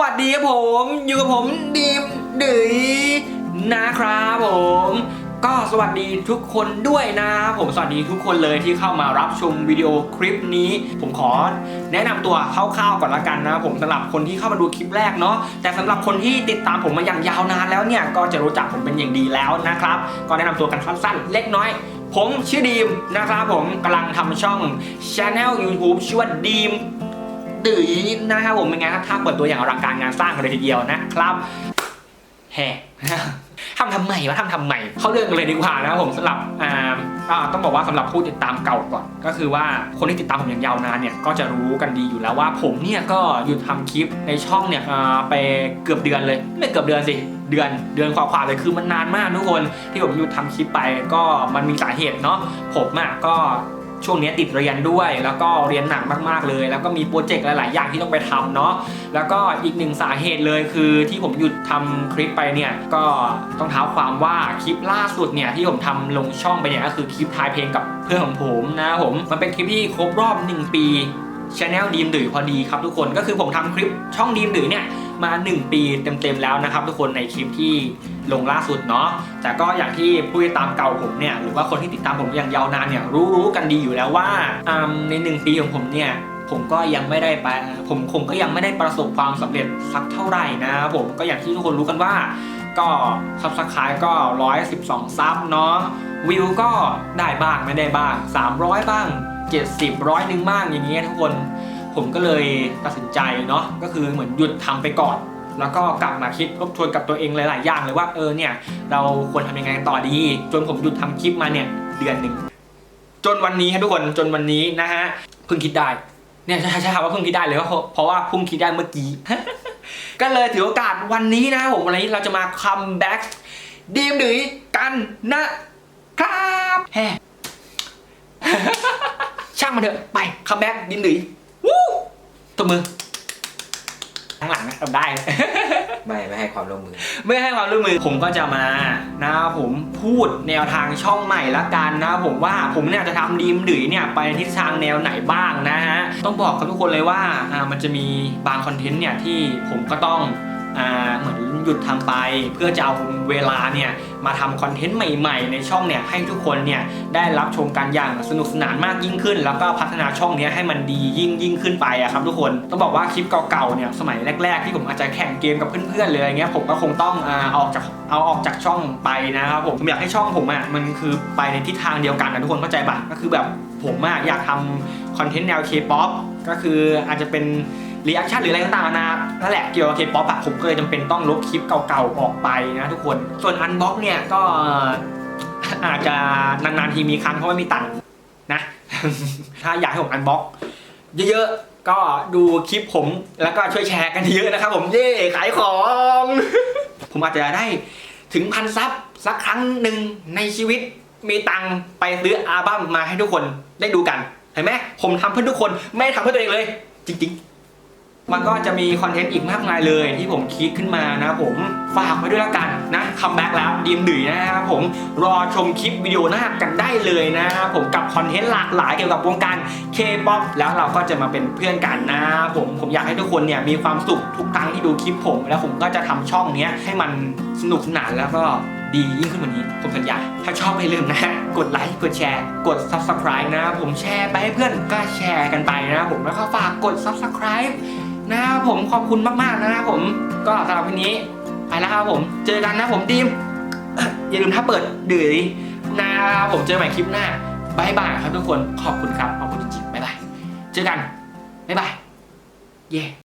วัสดีครับผม อยู่กับผมดีมดืยนะครับผม ก็สวัสดีทุกคนด้วยนะผมสวัสดีทุกคนเลยที่เข้ามารับชมวิดีโอคลิปนี้ ผมขอแนะนำตัวคร่าวๆก่อนละกันนะผมสำหรับคนที่เข้ามาดูคลิปแรกเนาะแต่สำหรับคนที่ติดตามผมมาอย่างยาวนานแล้วเนี่ยก็จะรู้จักผมเป็นอย่างดีแล้วนะครับ ก็แนะนำตัวกันสั้นๆ เล็กน้อยผมชื่อดีมนะครับผมกำลังทำช่อง Channel YouTube ชื่อว่าดีม ดื้อนะครับผมเป็นไงครับถ้าเปิดตัวอย่างอลังการงานสร้างกันเลยทีเดียวนะครับแฮ่ทำทำไมวะทำทำไมเข้าเรื่องกันเลยดีกว่านะครับผมสำหรับอ่าต้องบอกว่าสำหรับผู้ติดตามเก่าก่อน ก็คือว่าคนที่ติดตามผมอย่างยาวนานเนี่ยก็จะรู้กันดีอยู่แล้วว่าผมเนี่ยก็หยุดทำคลิปในช่องเนี่ยไปเกือบเดือนเลย ไม่เกือบเดือนสิเดือนเดือนกว่าๆเลยคือมันนานมากทุกคนที่ผมหยุดทำคลิปไปก็มันมีสาเหตุเนาะผมอะก็ ช่วงนี้ติดเรียนด้วย แล้วก็เรียนหนักมากๆเลย แล้วก็มีโปรเจกต์หลาย ๆ อย่างที่ต้องไปทำเนาะแล้วก็อีกหนึ่งสาเหตุเลยคือที่ผมหยุดทำคลิปไปเนี่ยก็ต้องเท้าความว่าคลิปล่าสุดเนี่ยที่ผมทำลงช่องไปเนี่ยก็คือคลิปทายเพลงกับเพื่อนของผมนะผมมันเป็นคลิปที่ครบรอบ 1 ปีช anel ดีมดือพอดีครับทุกคนก็คือผมทำคลิปช่องดีมดือเนี่ย มา 1 ปีเต็มๆแล้วนะครับ ทุกคนในคลิปที่ลงล่าสุดเนาะแต่ก็อย่างที่ผู้ติดตามเก่าผมเนี่ยหรือว่าคนที่ติดตามผมอย่างยาวนานเนี่ยรู้ๆกันดีอยู่แล้วว่าใน 1 ปีของผมเนี่ยผมก็ยังไม่ได้ไปผมคงก็ยังไม่ได้ประสบความสำเร็จสักเท่าไหร่นะผมก็อย่างที่ทุกคนรู้กันว่า ก็ซับสไครต์ก็ 112 ซับเนาะวิวก็ได้บ้างไม่ได้บ้าง 300 บ้าง 70 ร้อยหนึ่งบ้างอย่างเงี้ยทุกคน ผมก็เลยตัดสินใจเนาะก็คือเหมือนหยุดทำไปก่อน แล้วก็กลับมาคิดทบทวนกับตัวเองหลาย ๆ อย่างเลยว่าเออเนี่ยเราควรทำยังไงต่อดี จนผมหยุดทำคลิปมาเนี่ยเดือนหนึ่งจนวันนี้ครับทุกคนจนวันนี้นะฮะเพิ่งคิดได้เนี่ยใช่ใช่ครับว่าเพิ่งคิดได้เลยเพราะเพราะว่าเพิ่งคิดได้เมื่อกี้ก็เลยถือโอกาสวันนี้นะผมวันนี้เราจะมาคัมแบ็กดีมดือกันนะครับแฮ่ช่างมันเถอะไปคัมแบ็กดีมดือ ตัวมือข้างหลังนะทำได้ ไม่ไม่ให้ความร่วมมือ ไม่ให้ความร่วมมือผมก็จะมานะครับผมพูดแนวทางช่องใหม่ละกันนะครับผมว่าผมเนี่ยจะทำดีมดือเนี่ยไปในทิศทางแนวไหนบ้างนะฮะต้องบอกกับทุกคนเลยว่าอ่ามันจะมีบางคอนเทนต์เนี่ยที่ผมก็ต้องอ่า เหมือนหยุดทำไป เพื่อจะเอาเวลาเนี่ยมาทำคอนเทนต์ใหม่ๆ ในช่องเนี่ยให้ทุกคนเนี่ยได้รับชมกันอย่างสนุกสนานมากยิ่งขึ้น แล้วก็พัฒนาช่องนี้ให้มันดียิ่งยิ่งขึ้นไปอะครับทุกคนต้องบอกว่าคลิปเก่าๆเนี่ยสมัยแรก ๆ ที่ผมอาจจะแข่งเกมกับเพื่อนๆเลยอะไรเงี้ยผมก็คงต้องอออกจากเอาออกจากช่องไปนะครับผมผมอยากให้ช่องผมอะมันคือไปในทิศทางเดียวกันนะทุกคนเข้าใจปะก็คือแบบผมอะอยากทำคอนเทนต์แนว K-POP ก็คืออาจจะเป็น รีแอคชั่นหรืออะไรต่างๆนานานั่นแหละเกี่ยวกับ K-POP อะผมก็เลยจำเป็นต้องลบคลิปเก่าๆออกไปนะทุกคน ส่วนอันบ็อกเนี่ยก็อาจจะนานๆทีมีครั้งเพราะว่ามีตังค์นะ ถ้าอยากให้ผมอันบ็อกเยอะๆ ก็ดูคลิปผมแล้วก็ช่วยแชร์กันเยอะนะครับผมเย่ขายของ ผมอาจจะได้ถึงพันซับสักครั้งหนึ่งในชีวิตมีตังค์ไปซื้ออัลบั้มมาให้ทุกคนได้ดูกัน เห็นไหมผมทำเพื่อทุกคนไม่ได้ทำเพื่อตัวเองเลย จริง ๆ มันก็จะมีคอนเทนต์อีกมากมายเลยที่ผมคิดขึ้นมานะผมฝากไว้ด้วยละกันนะคัมแบ็กแล้วดีมดื้อนะครับผมรอชมคลิปวิดีโอหน้ากันได้เลยนะครับผมกับคอนเทนต์หลากหลายเกี่ยวกับวงการ K-POP แล้วเราก็จะมาเป็นเพื่อนกันนะผมผมอยากให้ทุกคนเนี่ยมีความสุขทุกครั้งที่ดูคลิปผม แล้วผมก็จะทำช่องเนี้ยให้มันสนุกสนานแล้วก็ดียิ่งขึ้นกว่านี้ ผมสัญญา ถ้าชอบไม่ลืมนะ กดไลค์ กดแชร์ กด subscribe นะ ผมแชร์ไปให้เพื่อนก็แชร์กันไปนะผมแล้วก็ฝากกด subscribe นะครับผมขอบคุณมากๆนะครับผมก็สำหรับวันนี้ไปแล้วครับผมเจอกันนะผมดีมอย่าลืมถ้าเปิดดื้อนะครับผมเจอใหม่คลิปหน้าบายบายครับทุกคนขอบคุณครับขอบคุณจริงๆบายบายเจอกันบายบายเย้